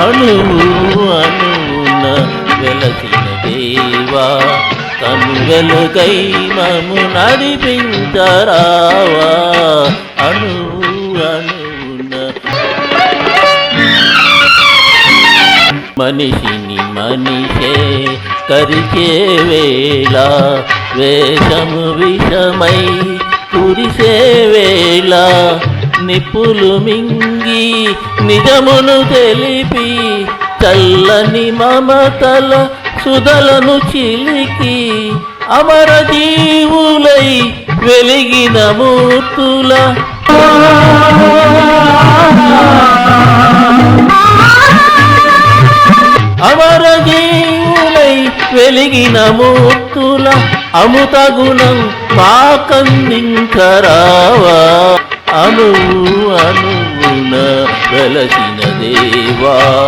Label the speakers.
Speaker 1: అణువు అణువున వెలసిన దేవా తను వెలుగై మము నడిపించరావా అణువు అణువున మనిషిని మనిషే కరిచే వేళ వేషము విషమై కురిసే వేళ నిప్పులు మింగి నిజమును తెలిపి చల్లని మమతల సుధలను చిలికి అమర జీవులై వెలిగిన మూర్తుల అమర జీవులై వెలిగిన మూర్తుల అముత గుణం మాకందించరావా వెలసిన దేవా